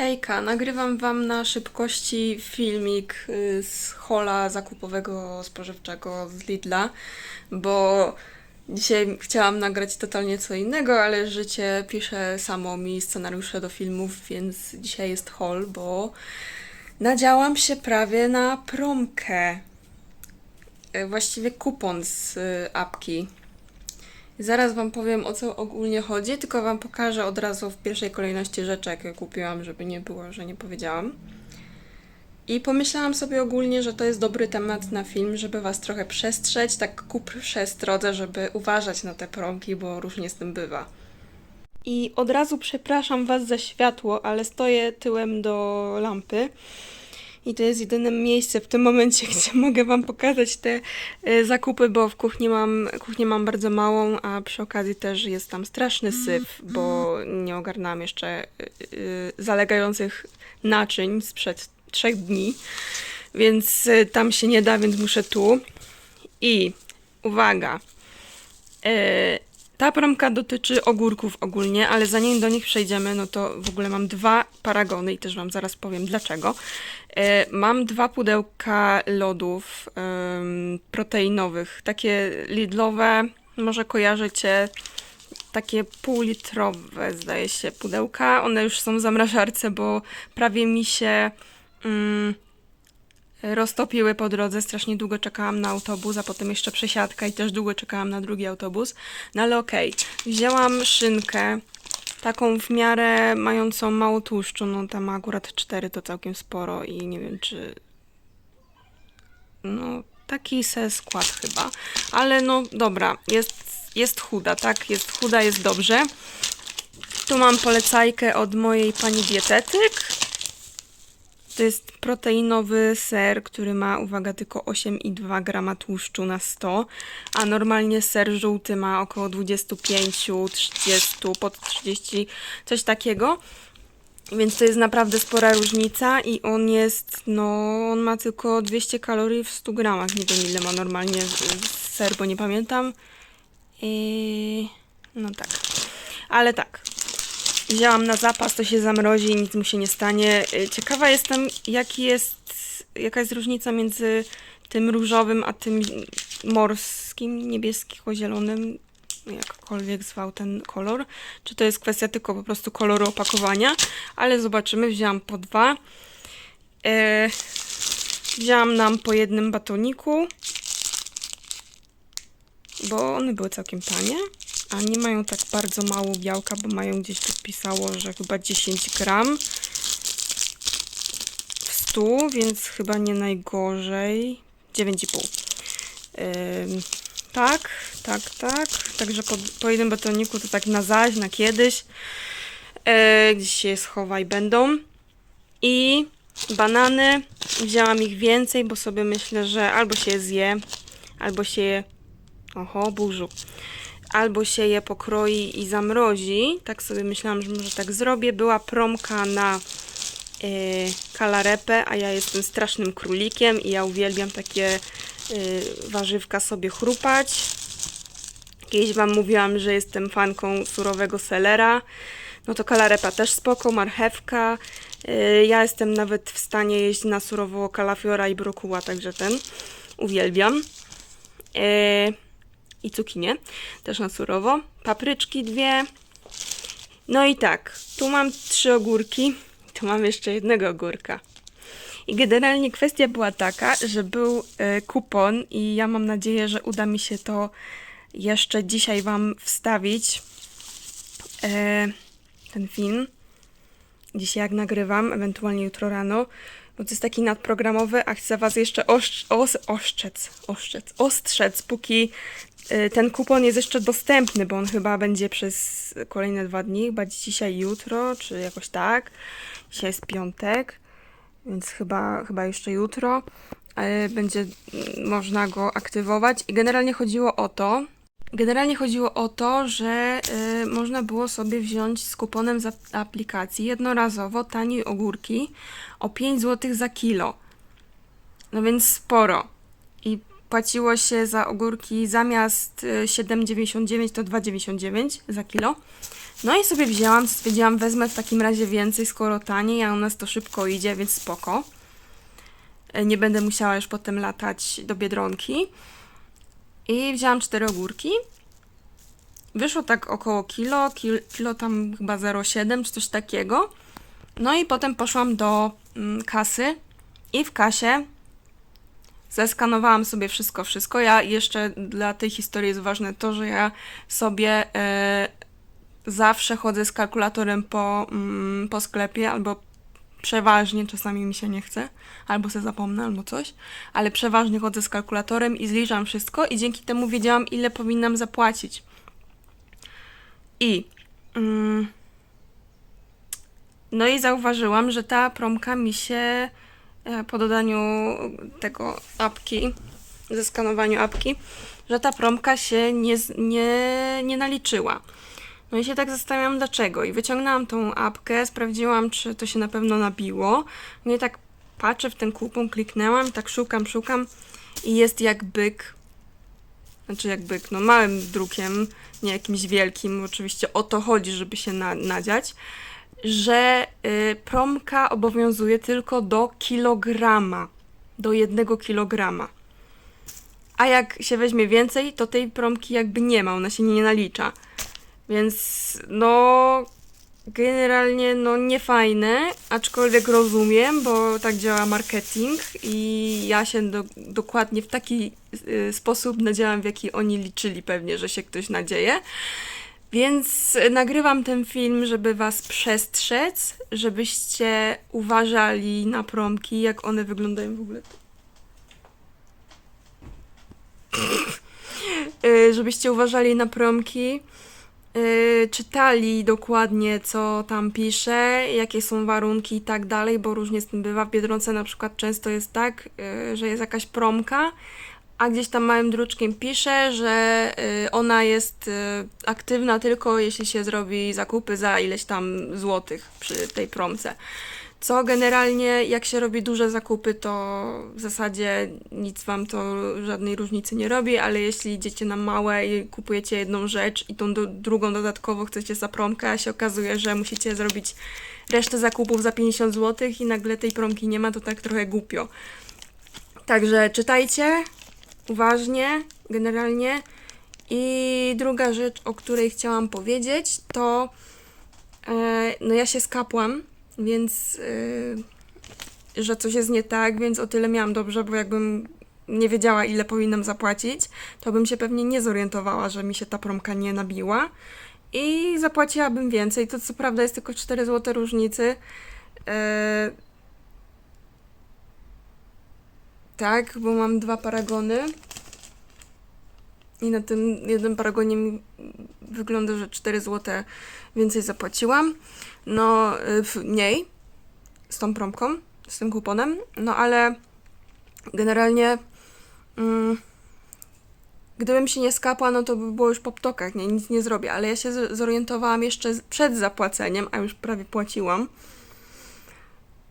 Hejka, nagrywam Wam na szybkości filmik y, z hola zakupowego spożywczego z Lidla, bo dzisiaj chciałam nagrać totalnie co innego, ale życie pisze samo mi scenariusze do filmów, więc dzisiaj jest hol, bo nadziałam się prawie na promkę. Y, Właściwie kupon z y, apki. Zaraz Wam powiem o co ogólnie chodzi, tylko Wam pokażę od razu w pierwszej kolejności rzeczy, jakie kupiłam, żeby nie było, że nie powiedziałam. I pomyślałam sobie ogólnie, że to jest dobry temat na film, żeby Was trochę przestrzeć, tak ku przestrodze, żeby uważać na te promki, bo różnie z tym bywa. I od razu przepraszam Was za światło, ale stoję tyłem do lampy. I to jest jedyne miejsce w tym momencie, gdzie mogę Wam pokazać te e, zakupy, bo w kuchni mam, kuchnię mam bardzo małą, a przy okazji też jest tam straszny syf, bo nie ogarnęłam jeszcze e, e, zalegających naczyń sprzed trzech dni, więc tam się nie da, więc muszę tu. I uwaga, ta promka dotyczy ogórków ogólnie, ale zanim do nich przejdziemy, no to w ogóle mam dwa paragony i też Wam zaraz powiem dlaczego. E, Mam dwa pudełka lodów proteinowych, takie lidlowe, może kojarzycie, takie półlitrowe zdaje się pudełka. One już są w zamrażarce, bo prawie mi się mm, roztopiły po drodze. Strasznie długo czekałam na autobus, a potem jeszcze przesiadka i też długo czekałam na drugi autobus. No ale okej, wzięłam szynkę, taką w miarę mającą mało tłuszczu, no tam akurat 4 to całkiem sporo i nie wiem czy... No taki se skład chyba, ale no dobra, jest, jest chuda, tak? Jest chuda, jest dobrze. Tu mam polecajkę od mojej pani dietetyk. To jest proteinowy ser, który ma, uwaga, tylko 8,2 grama tłuszczu na 100, a normalnie ser żółty ma około 25, 30, pod 30, coś takiego. Więc to jest naprawdę spora różnica i on jest, no, on ma tylko 200 kalorii w 100 gramach. Nie wiem ile ma normalnie ser, bo nie pamiętam. I no tak. Ale tak, Wzięłam na zapas, to się zamrozi, nic mu się nie stanie. Y, Ciekawa jestem, jaki jest, jaka jest różnica między tym różowym, a tym morskim, niebiesko-zielonym, jakkolwiek zwał ten kolor. Czy to jest kwestia tylko po prostu koloru opakowania, ale zobaczymy. Wzięłam po dwa. E, wzięłam nam po jednym batoniku, bo one były całkiem tanie a nie mają tak bardzo mało białka, bo mają gdzieś tu pisało, że chyba 10 gram w 100, więc chyba nie najgorzej. 9,5. Ym, tak, tak, tak. Także po, po jednym batoniku to tak na zaś, na kiedyś. Yy, gdzieś się je schowa i będą. I banany. Wzięłam ich więcej, bo sobie myślę, że albo się je zje, albo się je... Oho, burzu albo się je pokroi i zamrozi. Tak sobie myślałam, że może tak zrobię. Była promka na yy, kalarepę, a ja jestem strasznym królikiem i ja uwielbiam takie yy, warzywka sobie chrupać. Kiedyś Wam mówiłam, że jestem fanką surowego selera. No to kalarepa też spoko, marchewka. Yy, ja jestem nawet w stanie jeść na surowo kalafiora i brokuła, także ten uwielbiam. Yy, i cukinie, też na surowo. Papryczki dwie. No i tak, tu mam trzy ogórki, tu mam jeszcze jednego ogórka. I generalnie kwestia była taka, że był e, kupon i ja mam nadzieję, że uda mi się to jeszcze dzisiaj Wam wstawić. E, ten film. Dzisiaj jak nagrywam, ewentualnie jutro rano. Bo to jest taki nadprogramowy, a chcę Was jeszcze oszcz, os, oszczec, oszczec, ostrzec, póki ten kupon jest jeszcze dostępny, bo on chyba będzie przez kolejne dwa dni, chyba dzisiaj, jutro, czy jakoś tak. Dzisiaj jest piątek, więc chyba, chyba jeszcze jutro y, będzie y, można go aktywować. I generalnie chodziło o to, Generalnie chodziło o to, że y, można było sobie wziąć z kuponem z ap- aplikacji jednorazowo taniej ogórki o 5 zł za kilo. No więc sporo. Płaciło się za ogórki zamiast y, 7,99 to 2,99 za kilo. No i sobie wzięłam, stwierdziłam, wezmę w takim razie więcej, skoro taniej, a u nas to szybko idzie, więc spoko. Y, Nie będę musiała już potem latać do Biedronki. I wzięłam cztery ogórki. Wyszło tak około kilo, kilo, kilo tam chyba 0,7 czy coś takiego. No i potem poszłam do mm, kasy i w kasie zeskanowałam sobie wszystko, wszystko. Ja jeszcze dla tej historii jest ważne to, że ja sobie e, zawsze chodzę z kalkulatorem po, mm, po sklepie albo przeważnie, czasami mi się nie chce, albo se zapomnę, albo coś, ale przeważnie chodzę z kalkulatorem i zliczam wszystko i dzięki temu wiedziałam, ile powinnam zapłacić. I mm, no i zauważyłam, że ta promka mi się po dodaniu tego apki, zeskanowaniu apki, że ta promka się nie, nie, nie naliczyła. No i się tak zastanawiam dlaczego. I wyciągnęłam tą apkę, sprawdziłam, czy to się na pewno nabiło. No i tak patrzę w ten kupon, kliknęłam, tak szukam, szukam i jest jak byk. Znaczy jak byk, no małym drukiem, nie jakimś wielkim. Oczywiście o to chodzi, żeby się na, nadziać że y, promka obowiązuje tylko do kilograma, do jednego kilograma. A jak się weźmie więcej, to tej promki jakby nie ma, ona się nie nalicza. Więc no generalnie no niefajne, aczkolwiek rozumiem, bo tak działa marketing i ja się do, dokładnie w taki y, sposób nadziałam, w jaki oni liczyli pewnie, że się ktoś nadzieje. Więc nagrywam ten film, żeby Was przestrzec, żebyście uważali na promki, jak one wyglądają w ogóle. Żebyście uważali na promki, czytali dokładnie, co tam pisze, jakie są warunki i tak dalej, bo różnie z tym bywa. W Biedronce na przykład często jest tak, że jest jakaś promka, a gdzieś tam małym druczkiem pisze, że y, ona jest y, aktywna tylko jeśli się zrobi zakupy za ileś tam złotych przy tej promce. Co generalnie, jak się robi duże zakupy, to w zasadzie nic wam to żadnej różnicy nie robi, ale jeśli idziecie na małe i kupujecie jedną rzecz i tą do, drugą dodatkowo chcecie za promkę, a się okazuje, że musicie zrobić resztę zakupów za 50 zł i nagle tej promki nie ma, to tak trochę głupio. Także czytajcie, uważnie, generalnie. I druga rzecz, o której chciałam powiedzieć, to e, no ja się skapłam, więc e, że coś jest nie tak, więc o tyle miałam dobrze, bo jakbym nie wiedziała, ile powinnam zapłacić, to bym się pewnie nie zorientowała, że mi się ta promka nie nabiła i zapłaciłabym więcej. To co prawda jest tylko 4 zł różnicy. Tak, bo mam dwa paragony. I na tym jednym paragonie wygląda, że 4 zł więcej zapłaciłam. No, y, w- mniej z tą promką, z tym kuponem. No ale generalnie mm, gdybym się nie skapła, no to by było już po ptokach, nie, nic nie zrobię. Ale ja się zorientowałam jeszcze przed zapłaceniem, a już prawie płaciłam.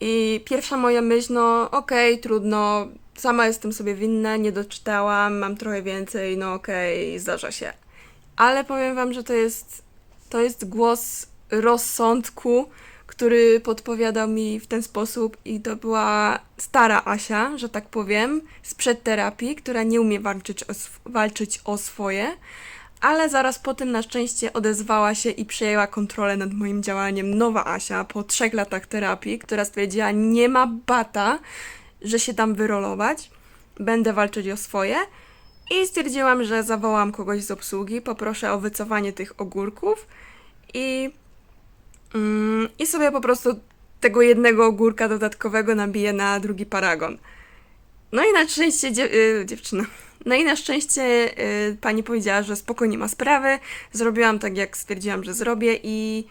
I pierwsza moja myśl, no okej, trudno, sama jestem sobie winna, nie doczytałam, mam trochę więcej, no okej, zdarza się. Ale powiem wam, że to jest, to jest głos rozsądku, który podpowiadał mi w ten sposób i to była stara Asia, że tak powiem, sprzed terapii, która nie umie walczyć o, walczyć o swoje, ale zaraz po tym na szczęście odezwała się i przejęła kontrolę nad moim działaniem nowa Asia po trzech latach terapii, która stwierdziła, nie ma bata, że się tam wyrolować, będę walczyć o swoje. I stwierdziłam, że zawołam kogoś z obsługi, poproszę o wycofanie tych ogórków i, mm, i sobie po prostu tego jednego ogórka dodatkowego nabiję na drugi paragon. No i na szczęście dziew- y, dziewczyna. No i na szczęście y, pani powiedziała, że spokojnie ma sprawy. Zrobiłam tak, jak stwierdziłam, że zrobię i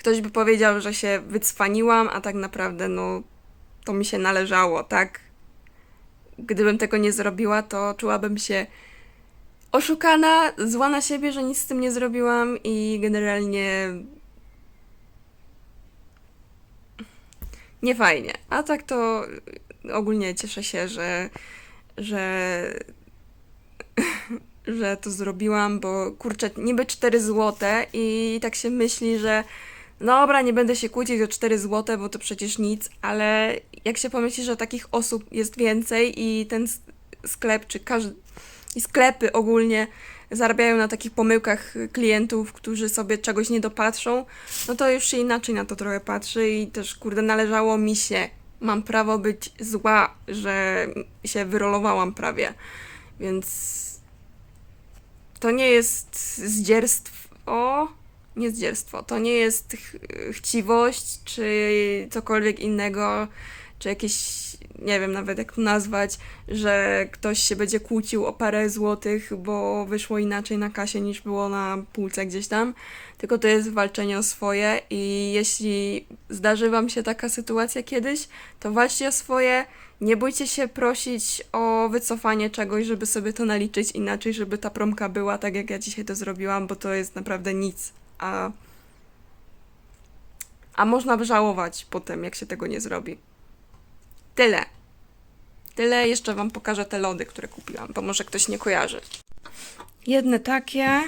ktoś by powiedział, że się wycwaniłam, a tak naprawdę no to mi się należało, tak? Gdybym tego nie zrobiła, to czułabym się oszukana, zła na siebie, że nic z tym nie zrobiłam i generalnie nie fajnie. A tak to ogólnie cieszę się, że, że, że to zrobiłam, bo kurczę, niby 4 złote i tak się myśli, że dobra, nie będę się kłócić o 4 złote, bo to przecież nic, ale jak się pomyśli, że takich osób jest więcej i ten sklep, czy każdy, i sklepy ogólnie zarabiają na takich pomyłkach klientów, którzy sobie czegoś nie dopatrzą, no to już się inaczej na to trochę patrzy i też, kurde, należało mi się. Mam prawo być zła, że się wyrolowałam prawie. Więc to nie jest zdzierstwo, nie zdzierstwo, to nie jest ch- chciwość, czy cokolwiek innego, czy jakieś, nie wiem nawet jak to nazwać, że ktoś się będzie kłócił o parę złotych, bo wyszło inaczej na kasie niż było na półce gdzieś tam, tylko to jest walczenie o swoje i jeśli zdarzy Wam się taka sytuacja kiedyś, to walczcie o swoje, nie bójcie się prosić o wycofanie czegoś, żeby sobie to naliczyć inaczej, żeby ta promka była tak, jak ja dzisiaj to zrobiłam, bo to jest naprawdę nic, a, a można żałować potem, jak się tego nie zrobi. Tyle. Tyle, jeszcze Wam pokażę te lody, które kupiłam, bo może ktoś nie kojarzy. Jedne takie,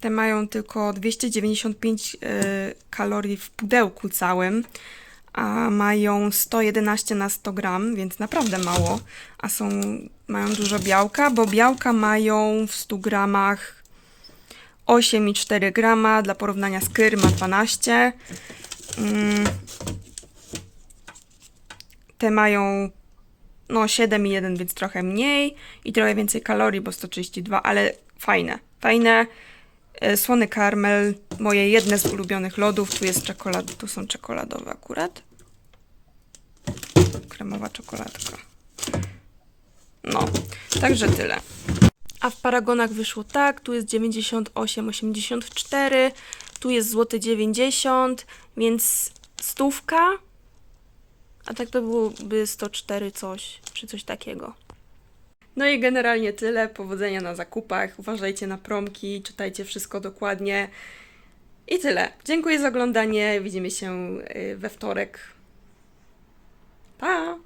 te mają tylko 295 y, kalorii w pudełku całym, a mają 111 na 100 gram, więc naprawdę mało, a są, mają dużo białka, bo białka mają w 100 gramach 8,4 grama, dla porównania skyr ma 12. Mm. Te mają no 7,1, więc trochę mniej i trochę więcej kalorii, bo 132, ale fajne, fajne. E, Słony karmel, moje jedne z ulubionych lodów. Tu jest czekolad, tu są czekoladowe akurat. Kremowa czekoladka. No, także tyle. A w paragonach wyszło tak, tu jest 98,84, tu jest złoty 90, więc stówka, a tak to byłoby 104 coś, czy coś takiego. No i generalnie tyle. Powodzenia na zakupach. Uważajcie na promki, czytajcie wszystko dokładnie. I tyle. Dziękuję za oglądanie. Widzimy się y, we wtorek. Pa!